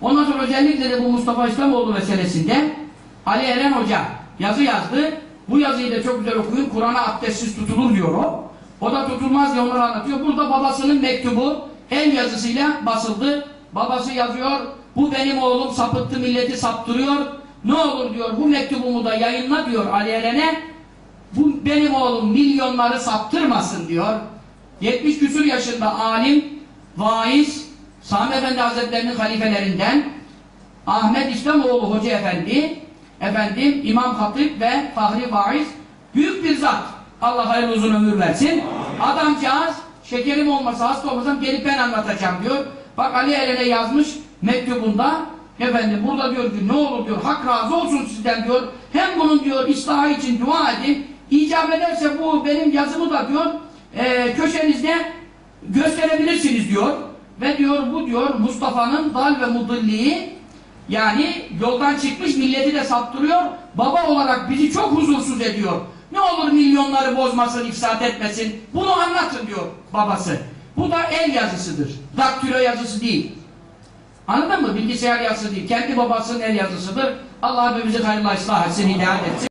Ondan sonra özellikle de bu Mustafa İslamoğlu meselesinde Ali Eren Hoca yazı yazdı. Bu yazıyı da çok güzel okuyun. Kur'an'a abdestsiz tutulur diyor o. O da tutulmaz diye onları anlatıyor. Burada babasının mektubu el yazısıyla basıldı. Babası yazıyor. Bu benim oğlum sapıttı milleti saptırıyor. Ne olur diyor bu mektubumu da yayınla diyor Ali Eren'e. Bu benim oğlum milyonları saptırmasın diyor. 70 küsur yaşında alim, vaiz, Sami Efendi Hazretleri'nin halifelerinden Ahmet İslamoğlu Hoca Efendi, efendim İmam Hatip ve Fahri Vaiz büyük bir zat. Allah hayırlı uzun ömür versin. Adamcağız şekerim olmasa hasta olmasam gelip ben anlatacağım diyor. Bak Ali Eren'e yazmış mektubunda efendim burada diyor ki ne olur diyor hak razı olsun sizden diyor. Hem bunun diyor ıslahı için dua edin. İcap ederse bu benim yazımı da diyor e, köşenizde gösterebilirsiniz diyor. Ve diyor bu diyor Mustafa'nın dal ve mudilliği yani yoldan çıkmış milleti de saptırıyor. Baba olarak bizi çok huzursuz ediyor. Ne olur milyonları bozmasın, ifsat etmesin. Bunu anlatın diyor babası. Bu da el yazısıdır. Daktilo yazısı değil. Anladın mı? Bilgisayar yazısı değil. Kendi babasının el yazısıdır. Allah hepimizi hayırlı ıslah etsin, hidayet etsin.